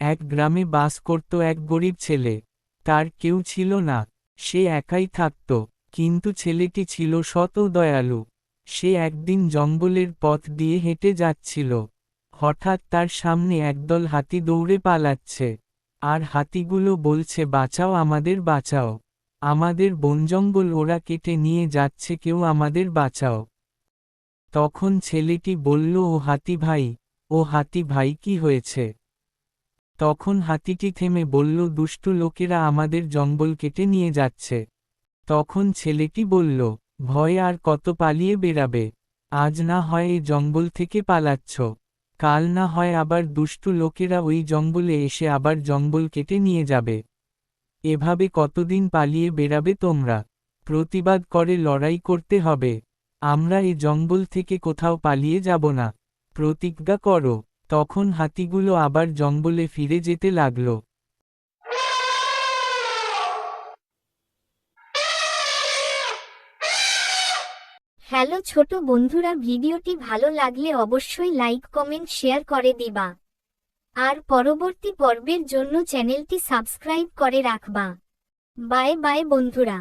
এক গ্রামে বাস করত এক গরিব ছেলে। তার কেউ ছিল না। সে একাই থাকত, কিন্তু ছেলেটি ছিল শত দয়ালু। সে একদিন জঙ্গলের পথ দিয়ে হেঁটে যাচ্ছিল। হঠাৎ তার সামনে একদল হাতি দৌড়ে পালাচ্ছে। আর হাতিগুলো বলছে, বাঁচাও আমাদের বাঁচাও। আমাদের বনজঙ্গল ওরা কেটে নিয়ে যাচ্ছে, কেউ আমাদের বাঁচাও। তখন ছেলেটি বলল, ও হাতি ভাই, ও হাতি ভাই, কি হয়েছে? তখন হাতিটি থেমে বলল, দুষ্টু লোকেরা আমাদের জঙ্গল কেটে নিয়ে যাচ্ছে। তখন ছেলেটি বলল, ভয় আর কত পালিয়ে বেরাবে আজ না হয় এই জঙ্গল থেকে পালাচ্ছ। কাল না হয় আবার দুষ্টু লোকেরা ওই জঙ্গলে এসে আবার জঙ্গল কেটে নিয়ে যাবে। এভাবে কতদিন পালিয়ে বেরাবে তোমরা? প্রতিবাদ করে লড়াই করতে হবে। আমরা এই জঙ্গল থেকে কোথাও পালিয়ে যাব না। প্রতিজ্ঞা করো। তখন হাতিগুলো আবার জঙ্গলে ফিরে যেতে লাগল। হ্যালো ছোট বন্ধুরা, ভিডিওটি ভালো লাগলে অবশ্যই লাইক, কমেন্ট, শেয়ার করে দিবা। আর পরবর্তী পর্বের জন্য চ্যানেলটি সাবস্ক্রাইব করে রাখবা। বাই বাই বন্ধুরা।